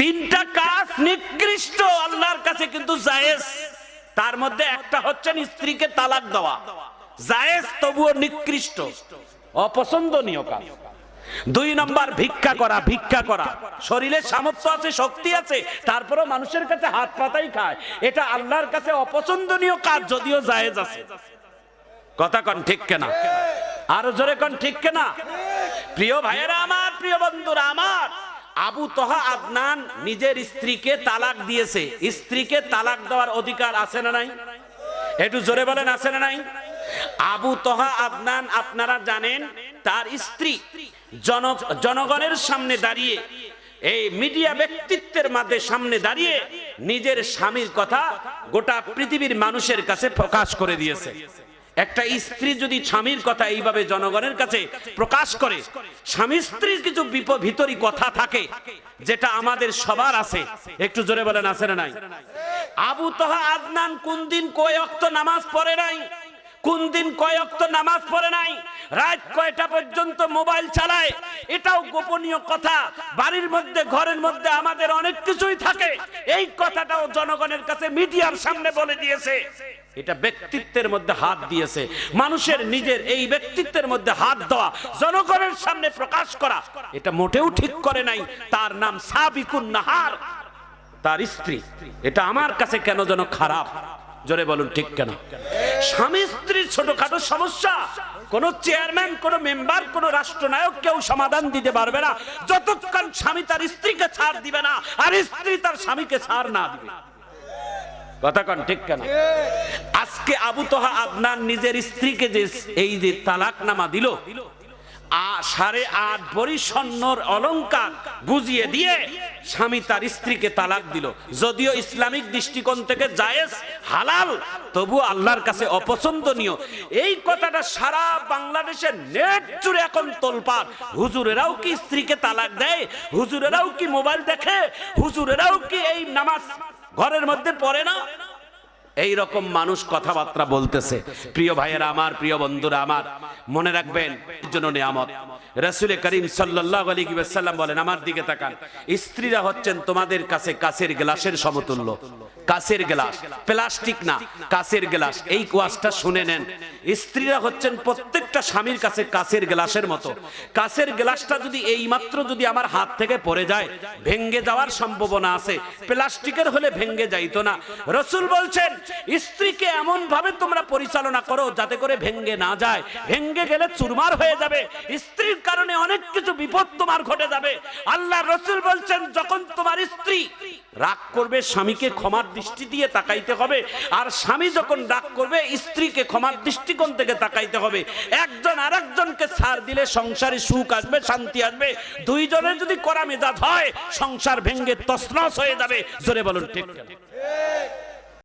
তিনটা কাজ নিকৃষ্ট, আল্লাহর কাছে কিন্তু জায়েজ। তার মধ্যে একটা হচ্ছে স্ত্রীকে তালাক দেওয়া। জায়েজ, তবুও নিকৃষ্ট, অপছন্দনীয় কাজ। দুই নম্বর, ভিক্ষা করা ভিক্ষা করা। শরীরে সামর্থ্য আছে, শক্তি আছে, তারপরেও মানুষের কাছে হাত পাতাই খায়। এটা আল্লাহর কাছে অপছন্দনীয় কাজ, যদিও জায়েজ আছে। কথা কন ঠিক কেনা? আরও জোরে কন ঠিক কেনা? প্রিয় ভাইয়েরা আমার, প্রিয় বন্ধুরা আমার আবু তহা আদনান নিজের স্ত্রীকে তালাক দিয়েছে। স্ত্রীকে তালাক দেওয়ার অধিকার আছে না নাই? একটু জোরে বলেন, আছে না নাই? আবু তহা আদনান, আপনারা জানেন, তার স্ত্রী জন জনগণের সামনে দাঁড়িয়ে, এই মিডিয়া ব্যক্তিত্বের মাঝে সামনে দাঁড়িয়ে নিজের স্বামীর কথা গোটা পৃথিবীর মানুষের কাছে প্রকাশ করে দিয়েছে। একটা স্ত্রী যদি স্বামীর কথা এইভাবে জনগণের কাছে প্রকাশ করে, স্বামী স্ত্রীর কিছু ভিতরই ভিতরি কথা থাকে যেটা আমাদের সবার আছে। একটু জোরে বলেন, আছে না নাই? আবু তহা আদনান কোন দিন কয় নামাজ পড়ে নাই? কোন দিন কয় অক্ত নামাজ পড়ে নাই? রাত কয়টা পর্যন্ত মোবাইল চালায়? এটাও গোপনীয় কথা। বাড়ির মধ্যে, ঘরের মধ্যে আমাদের অনেক কিছুই থাকে। এই কথাটাও জনগণের কাছে মিডিয়ার সামনে বলে দিয়েছে। এটা ব্যক্তিত্বের মধ্যে হাত দিয়েছে। মানুষের নিজের এই ব্যক্তিত্বের মধ্যে হাত দেওয়া, জনগণের সামনে প্রকাশ করা, এটা মোটেও ঠিক করে নাই। তার নাম সাবিকুন নাহার। তার স্ত্রী। এটা আমার কাছে কেন যেন খারাপ? জোরে বলুন, ঠিক কেন? স্বামী স্ত্রীর ছোটখাটো সমস্যা। কোন চেয়ারম্যান কোন মেম্বার কোন রাষ্ট্রনায়ক কেউ সমাধান দিতে পারবে না। যতক্ষণ স্বামী তার স্ত্রীকে ছাড় দিবে না আর স্ত্রী তার স্বামীকে ছাড় না দিবে। কথা কন ঠিক কেন? আজকে আবু তোহা আপনার নিজের স্ত্রীকে যে এই যে তালাক নামা দিল সাড়ে আট স্বর্ণর অলংকার বুঝিয়ে দিয়ে স্বামী তার স্ত্রীকে তালাক দিল। যদিও ইসলামিক দৃষ্টিকোণ থেকে জায়েজ, হালাল তবু আল্লাহর কাছে অপছন্দনীয়। এই কথাটা সারা বাংলাদেশের নেট জুড়ে এখন তোলপাড়। হুজুরেরাও কি স্ত্রীকে তালাক দেয়? হুজুরেরাও কি মোবাইল দেখে? হুজুরেরাও কি এই নামাজ ঘরের মধ্যে পড়ে না? এই রকম মানুষ কথাবার্তা বলতেছে। প্রিয় ভাইয়েরা আমার, প্রিয় বন্ধুরা আমার মনে রাখবেন জন্য নিয়ামত। রসুলের করিম সাল্লাহ আলী সাল্লাম বলেন, আমার দিকে তাকান। স্ত্রীরা হচ্ছেন তোমাদের কাছে কাছের গ্লাসের সমতুল্য। কাছের গ্লাস। প্লাস্টিক না, কাছের গ্লাস। এই কোয়াসটা শুনে নেন। স্ত্রীরা হচ্ছেন প্রত্যেকটা স্বামীর কাছে কাছের গ্লাসের মতো। কাছের গ্লাসটা যদি এই মাত্র যদি আমার হাত থেকে পড়ে যায় ভেঙ্গে যাওয়ার সম্ভাবনা আছে। প্লাস্টিকের হলে ভেঙ্গে যাইতো না। রসুল বলছেন, স্ত্রীকে এমন ভাবে তোমরা পরিচালনা করো যাতে করে ভেঙ্গে না যায়। ভেঙ্গে গেলে চুরমার হয়ে যাবে। স্ত্রীর কারণে অনেক কিছু বিপদ তোমার ঘটে যাবে। আল্লাহ রসুল বলছেন, যখন তোমার স্ত্রী রাগ করবে, স্বামীকে ক্ষমার দৃষ্টি দিয়ে তাকাইতে হবে, আর স্বামী যখন রাগ করবে, স্ত্রীকে ক্ষমার দৃষ্টিকোণ থেকে তাকাইতে হবে। একজন আর একজনকে ছাড় দিলে সংসারে সুখ আসবে, শান্তি আসবে। দুইজনের যদি করা মেজাজ হয়, সংসার ভেঙ্গে তসনস হয়ে যাবে। জোরে বলুন ঠিক।